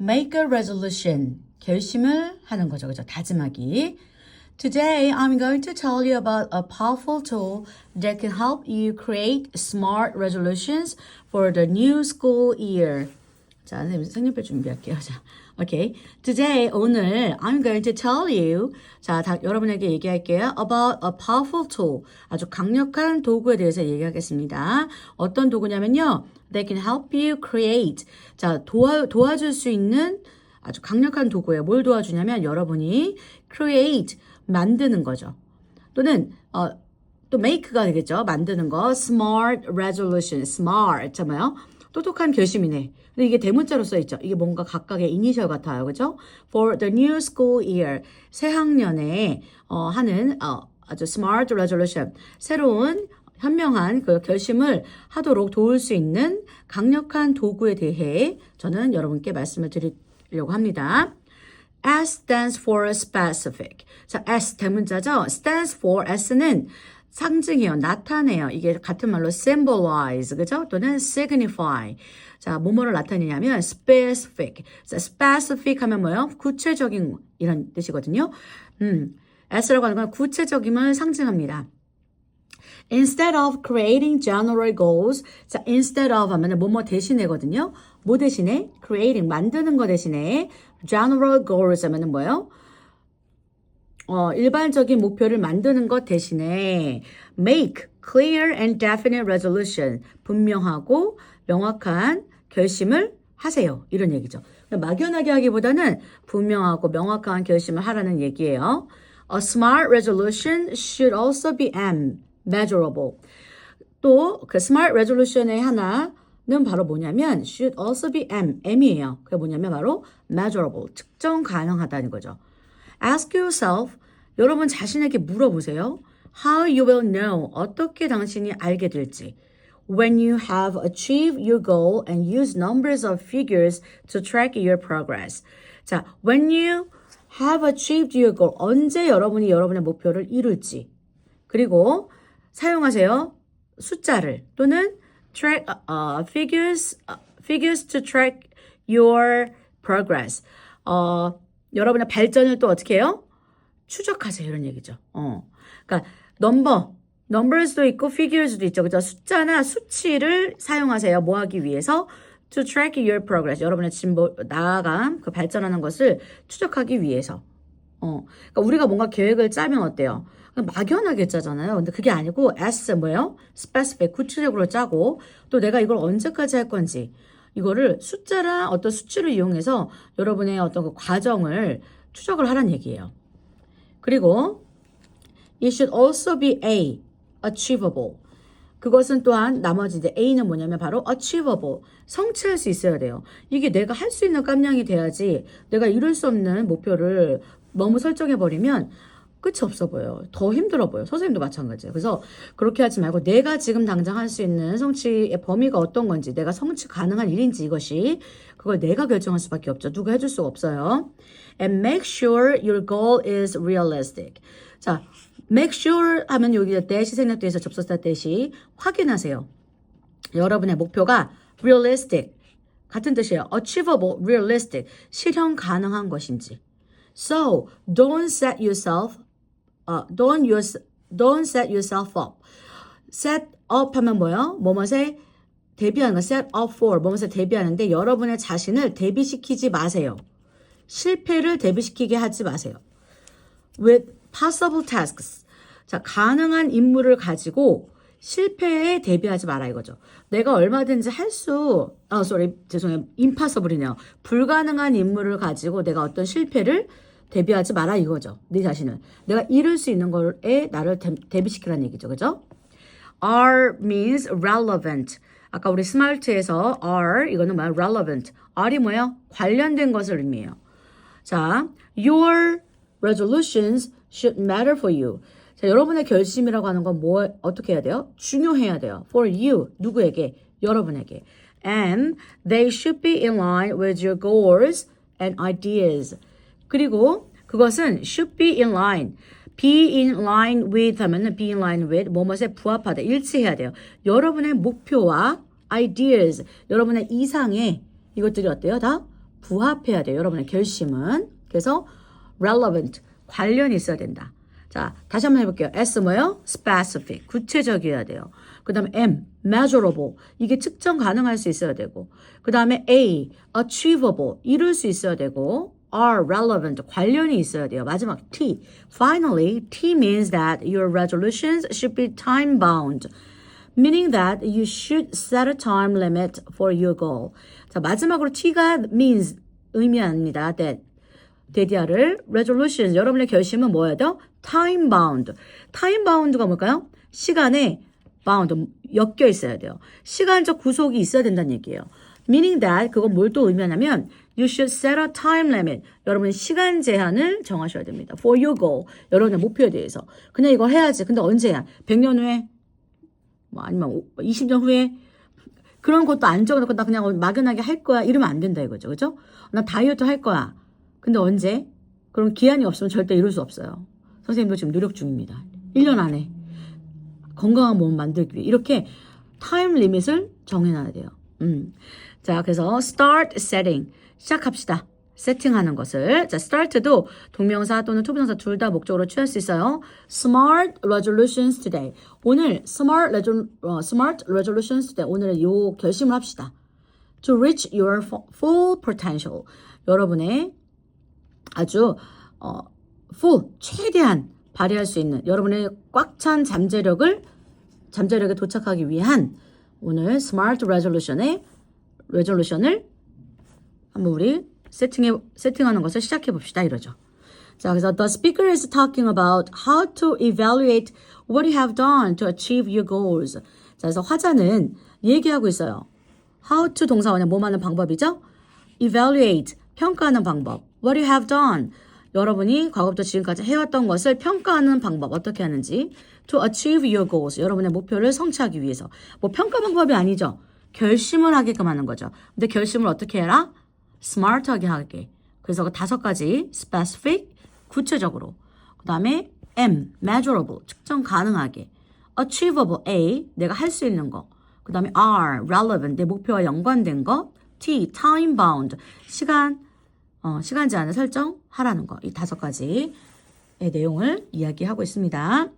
make a resolution. 결심을 하는 거죠. 그죠? 다짐하기. Today, I'm going to tell you about a powerful tool that can help you create smart resolutions for the new school year. 자, 선생님 색연필 준비할게요. 자, 오케이. Today, 오늘 I'm going to tell you. 자, 다, 여러분에게 얘기할게요. About a powerful tool. 아주 강력한 도구에 대해서 얘기하겠습니다. 어떤 도구냐면요. They can help you create. 자, 도와, 도와줄 수 있는 아주 강력한 도구예요. 뭘 도와주냐면 여러분이 create, 만드는 거죠. 또는, 어, 또 make가 되겠죠. 만드는 거. smart resolution. smart. 잠깐만요. 똑똑한 결심이네. 근데 이게 대문자로 써 있죠. 이게 뭔가 각각의 이니셜 같아요. 그죠? For the new school year. 새 학년에 어, 하는 어, 아주 smart resolution. 새로운 현명한 그 결심을 하도록 도울 수 있는 강력한 도구에 대해 저는 여러분께 말씀을 드리려고 합니다. S stands for specific. 자, S 대문자죠. stands for S는 상징해요. 나타내요. 이게 같은 말로 symbolize, 그죠? 또는 signify. 자, 뭐뭐를 나타내냐면 specific. 자, specific 하면 뭐예요? 구체적인 이런 뜻이거든요. 음, S라고 하는 건 구체적임을 상징합니다. Instead of creating general goals, 자, instead of 하면 뭐뭐 대신에거든요. 뭐 대신에? creating, 만드는 거 대신에 general goals 하면 뭐예요? 어, 일반적인 목표를 만드는 것 대신에 make clear and definite resolution 분명하고 명확한 결심을 하세요. 이런 얘기죠. 막연하게 하기보다는 분명하고 명확한 결심을 하라는 얘기예요. A smart resolution should also be M, measurable. 또 그 smart resolution의 하나는 바로 뭐냐면 should also be M, M이에요. 그게 뭐냐면 바로 measurable, 측정 가능하다는 거죠. Ask yourself, 여러분 자신에게 물어보세요. How you will know, 어떻게 당신이 알게 될지. When you have achieved your goal and use numbers of figures to track your progress. 자, when you have achieved your goal, 언제 여러분이 여러분의 목표를 이룰지. 그리고 사용하세요. 숫자를 또는 track uh, figures uh, figures to track your progress. 어, 여러분의 발전을 또 어떻게 해요? 추적하세요. 이런 얘기죠. 어. 그러니까 넘버, numbers도 있고 figures도 있죠. 그죠? 숫자나 수치를 사용하세요. 뭐 하기 위해서? to track your progress. 여러분의 진보, 나아감, 그 발전하는 것을 추적하기 위해서. 어. 그러니까 우리가 뭔가 계획을 짜면 어때요? 막연하게 짜잖아요. 근데 그게 아니고 S 뭐예요? specific, 구체적으로 짜고 또 내가 이걸 언제까지 할 건지 이거를 숫자랑 어떤 수치를 이용해서 여러분의 어떤 그 과정을 추적을 하라는 얘기예요. 그리고 it should also be A, achievable. 그것은 또한 나머지 이제 A는 뭐냐면 바로 achievable. 성취할 수 있어야 돼요. 이게 내가 할 수 있는 깜냥이 돼야지 내가 이룰 수 없는 목표를 너무 설정해버리면 끝이 없어 보여요. 더 힘들어 보여요. 선생님도 마찬가지예요. 그래서 그렇게 하지 말고 내가 지금 당장 할 수 있는 성취의 범위가 어떤 건지 내가 성취 가능한 일인지 이것이 그걸 내가 결정할 수밖에 없죠. 누가 해줄 수가 없어요. And make sure your goal is realistic. 자, make sure 하면 여기 대시 생략돼서 접속사 대시 확인하세요. 여러분의 목표가 realistic 같은 뜻이에요. achievable, realistic 실현 가능한 것인지. So don't set yourself, uh, don't use, don't set yourself up. set up 하면 뭐예요? 뭐뭐에 대비하는 거, set up for 뭐뭐에 대비하는데 여러분의 자신을 대비시키지 마세요. 실패를 대비시키게 하지 마세요. with possible tasks. 자, 가능한 임무를 가지고 실패에 대비하지 마라 이거죠. 내가 얼마든지 할 수, 아, sorry, 죄송해요. impossible이네요. 불가능한 임무를 가지고 내가 어떤 실패를 대비하지 마라 이거죠. 네 자신을. 내가 이룰 수 있는 거에 나를 대, 대비시키라는 얘기죠. 그죠? are means relevant. 아까 우리 스마트에서 are 이거는 뭐야? relevant. R이 뭐예요? 관련된 것을 의미해요. 자, your resolutions should matter for you. 자, 여러분의 결심이라고 하는 건 뭐, 어떻게 해야 돼요? 중요해야 돼요. For you. 누구에게? 여러분에게. And they should be in line with your goals and ideas. 그리고 그것은 should be in line. be in line with 하면은 be in line with 뭐뭐에 부합하다. 일치해야 돼요. 여러분의 목표와 ideas, 여러분의 이상의 이것들이 어때요? 다 부합해야 돼요. 여러분의 결심은. 그래서 relevant 관련이 있어야 된다. 자, 다시 한번 해볼게요. S 뭐요? specific 구체적이어야 돼요. 그 다음에 M measurable 이게 측정 가능할 수 있어야 되고 그 다음에 A achievable 이룰 수 있어야 되고 R relevant 관련이 있어야 돼요. 마지막 T finally T means that your resolutions should be time bound meaning that you should set a time limit for your goal. 자, 마지막으로 T가 means 의미합니다. that 데디아를 resolutions 여러분의 결심은 뭐예요? 더? time bound. time bound가 뭘까요? 시간에 bound 엮여 있어야 돼요. 시간적 구속이 있어야 된다는 얘기예요. meaning that 그건 뭘 또 의미하냐면 you should set a time limit. 여러분 시간 제한을 정하셔야 됩니다. for your goal. 여러분의 목표에 대해서. 그냥 이거 해야지. 근데 언제야? 100년 후에? 뭐 아니면 20년 후에? 그런 것도 안 적어놓고 나 그냥 막연하게 할 거야. 이러면 안 된다 이거죠. 그죠? 나 다이어트 할 거야. 근데 언제? 그럼 기한이 없으면 절대 이룰 수 없어요. 선생님도 지금 노력 중입니다. 1년 안에 건강한 몸 만들기 위해 이렇게 타임 리밋을 정해놔야 돼요. 음. 자, 그래서 start setting 시작합시다. 세팅하는 것을 자 start도 동명사 또는 투부정사 둘 다 목적으로 취할 수 있어요. Smart resolutions today. 오늘 smart, resol, 어, smart resolutions today. 오늘은 요 결심을 합시다. To reach your full potential. 여러분의 아주 어, full 최대한 발휘할 수 있는 여러분의 꽉 찬 잠재력을 잠재력에 도착하기 위한 오늘 스마트 레졸루션의 레졸루션을 한번 우리 세팅해 세팅하는 것을 시작해 봅시다 이러죠. 자, 그래서 the speaker is talking about how to evaluate what you have done to achieve your goals. 자, 그래서 화자는 얘기하고 있어요. how to 동사원의 뭐 하는 방법이죠? evaluate 평가하는 방법. what you have done 여러분이 과거부터 지금까지 해왔던 것을 평가하는 방법 어떻게 하는지 to achieve your goals 여러분의 목표를 성취하기 위해서 뭐 평가 방법이 아니죠 결심을 하게끔 하는 거죠 근데 결심을 어떻게 해라 smart하게 하게. 그래서 그 다섯 가지 specific 구체적으로. 그 다음에 M measurable 측정 가능하게. achievable A 내가 할 수 있는 거 그 다음에 R relevant 내 목표와 연관된 거. T time bound 시간 어, 시간 제한을 설정하라는 거. 이 다섯 가지의 내용을 이야기하고 있습니다.